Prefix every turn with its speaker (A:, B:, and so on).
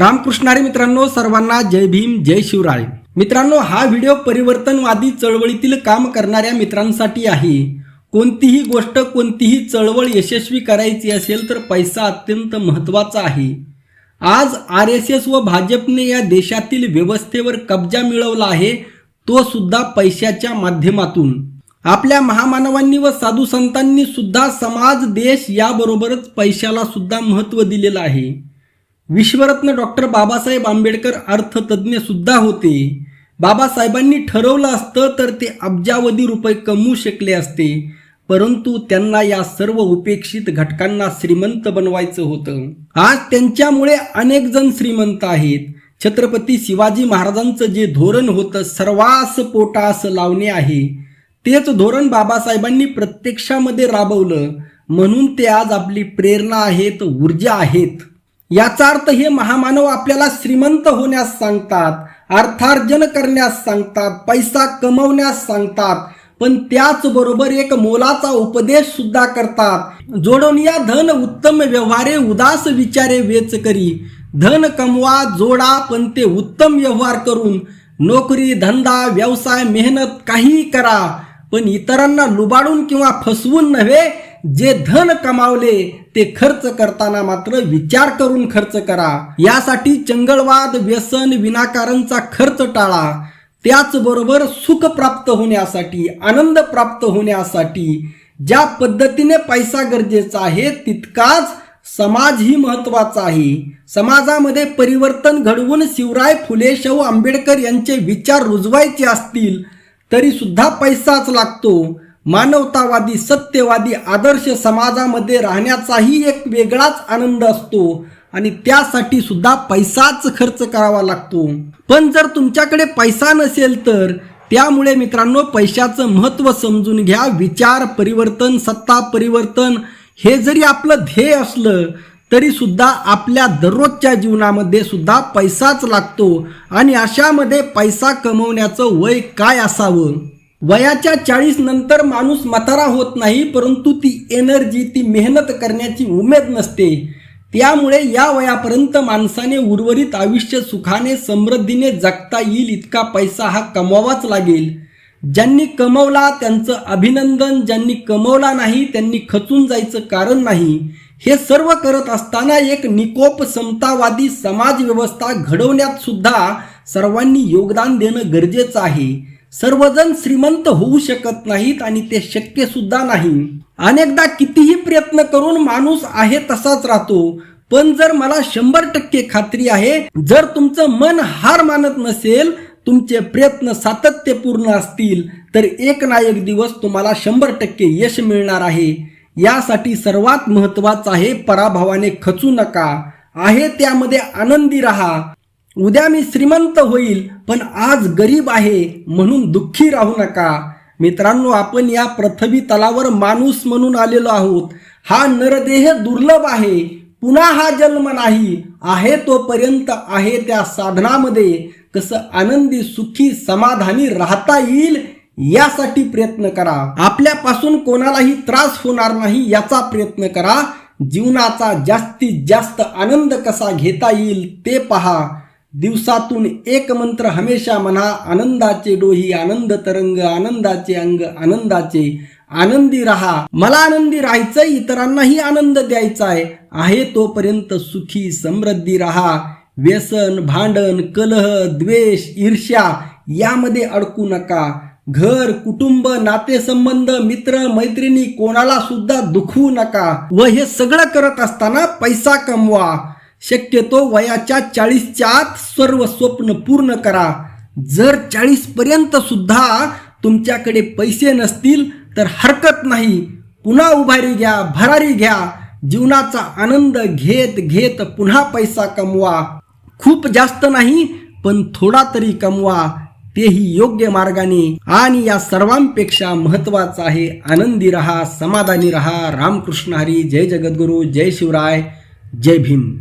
A: रामकृष्णारी मित्रांनो सर्वांना जय भीम जय शिवराय. मित्रांनो हा व्हिडिओ परिवर्तनवादी चळवळीतील काम करणाऱ्या मित्रांसाठी आहे. कोणतीही गोष्ट कोणतीही चळवळ यशस्वी करायची असेल तर पैसा अत्यंत महत्त्वाचा आहे. आज आर एस एस व भाजपने या देशातील व्यवस्थेवर कब्जा मिळवला आहे तो सुद्धा पैशाच्या माध्यमातून. आपल्या महामानवांनी व साधू संतांनी सुद्धा समाज देश याबरोबरच पैशाला सुद्धा महत्त्व दिलेलं आहे. विश्वरत्न डॉक्टर बाबासाहेब आंबेडकर अर्थतज्ज्ञ सुद्धा होते. बाबासाहेबांनी ठरवलं असतं तर ते अब्जावधी रुपये कमवू शकले असते परंतु त्यांना या सर्व उपेक्षित घटकांना श्रीमंत बनवायचं होतं. आज त्यांच्यामुळे अनेक जण श्रीमंत आहेत. छत्रपती शिवाजी महाराजांचं जे धोरण होतं सर्वास पोटास लावणे आहे. तेच धोरण बाबासाहेबांनी प्रत्यक्षामध्ये राबवलं. म्हणून ते आज आपली प्रेरणा आहेत ऊर्जा आहेत. याचा अर्थ हे महामानव आपल्याला श्रीमंत होण्यास सांगतात अर्थार्जन करण्यास सांगतात पैसा कमवण्यास सांगतात पण त्याचबरोबर एक मोलाचा उपदेश सुद्धा करतात. जोडून या धन उत्तम व्यवहारे उदास विचारे वेच करी. धन कमवा जोडा पण ते उत्तम व्यवहार करून. नोकरी धंदा व्यवसाय मेहनत काहीही करा पण इतरांना लुबाडून किंवा फसवून नव्हे जे धन कमावले ते खर्च करताना मात्र विचार करून खर्च करा. यासाठी चंगळवाद व्यसन विनाकारणचा खर्च टाळा. त्याचबरोबर सुख प्राप्त होण्यासाठी आनंद प्राप्त होण्यासाठी ज्या पद्धतीने पैसा गरजेचा आहे तितकाच समाज ही महत्त्वाचा आहे. समाजामध्ये परिवर्तन घडवून शिवराय फुले शाहू आंबेडकर यांचे विचार रुजवायचे असतील तरी सुद्धा पैसाच लागतो. मानवतावादी सत्यवादी आदर्श समाजामध्ये राहण्याचाही एक वेगळाच आनंद असतो आणि त्यासाठी सुद्धा पैसाच खर्च करावा लागतो. पण जर तुमच्याकडे पैसा नसेल तर त्यामुळे मित्रांनो पैशाचं महत्त्व समजून घ्या विचार परिवर्तन सत्ता परिवर्तन हे जरी आपलं ध्येय असलं तरी सुद्धा आपल्या दररोजच्या जीवनामध्ये सुद्धा पैसाच लागतो आणि अशामध्ये पैसा कमवण्याचं वय काय असावं? वयाच्या चाळीस नंतर माणूस मतारा होत नाही परंतु ती एनर्जी ती मेहनत करण्याची उमेद नसते. त्यामुळे या वयापर्यंत माणसाने उर्वरित आयुष्य सुखाने समृद्धीने जगता येईल इतका पैसा हा कमवावाच लागेल. ज्यांनी कमवला त्यांचं अभिनंदन ज्यांनी कमवला नाही त्यांनी खचून जायचं कारण नाही. हे सर्व करत असताना एक निकोप समतावादी समाजव्यवस्था घडवण्यात सुद्धा सर्वांनी योगदान देणं गरजेचं आहे. सर्वजण श्रीमंत होऊ शकत नाहीत आणि ते शक्य सुद्धा नाही. अनेकदा कितीही प्रयत्न करून माणूस आहे तसाच राहतो पण जर मला शंभर टक्के खात्री आहे जर तुमचं मन हार मानत नसेल तुमचे प्रयत्न सातत्यपूर्ण असतील तर एक ना एक दिवस तुम्हाला शंभर टक्के यश मिळणार आहे. यासाठी सर्वात महत्वाचं आहे पराभवाने खचू नका. आहे त्यामध्ये आनंदी राहा. उद्या मी श्रीमंत होईल पण आज गरीब आहे म्हणून दुःखी राहू नका. मित्रांनो आपण या पृथ्वी तलावर माणूस म्हणून आलेलो आहोत. हा नरदेह दुर्लभ आहे. पुन्हा हा जन्म नाही. आहे तोपर्यंत आहे त्या साधनामध्ये. कसं आनंदी सुखी समाधानी राहता येईल यासाठी प्रयत्न करा. आपल्यापासून कोणालाही त्रास होणार नाही याचा प्रयत्न करा. जीवनाचा जास्तीत जास्त आनंद कसा घेता येईल ते पहा. दिवसातून एक मंत्र हमेशा म्हणा आनंदाचे डोही आनंद तरंग आनंदाचे अंग आनंदाचे आनंदी राहा. मला आनंदी राहायचं इतरांनाही आनंद द्यायचा आहे आहे तोपर्यंत सुखी समृद्धी राहा. व्यसन भांडण कलह द्वेष ईर्ष्या यामध्ये अडकू नका. घर कुटुंब नातेसंबंध मित्र मैत्रिणी कोणाला सुद्धा दुखवू नका. व हे सगळं करत असताना पैसा कमवा. शक्यतो वयाच्या चाळीसच्या आत सर्व स्वप्न पूर्ण करा. जर चाळीसपर्यंत सुद्धा तुमच्याकडे पैसे नसतील तर हरकत नाही. पुन्हा उभारी घ्या भरारी घ्या. जीवनाचा आनंद घेत घेत पुन्हा पैसा कमवा. खूप जास्त नाही पण थोडा तरी कमवा. तेही योग्य मार्गाने. आणि या सर्वांपेक्षा महत्वाचं आहे आनंदी रहा समाधानी रहा. रामकृष्ण हरी जय जगद्गुरू जय शिवराय जय भीम.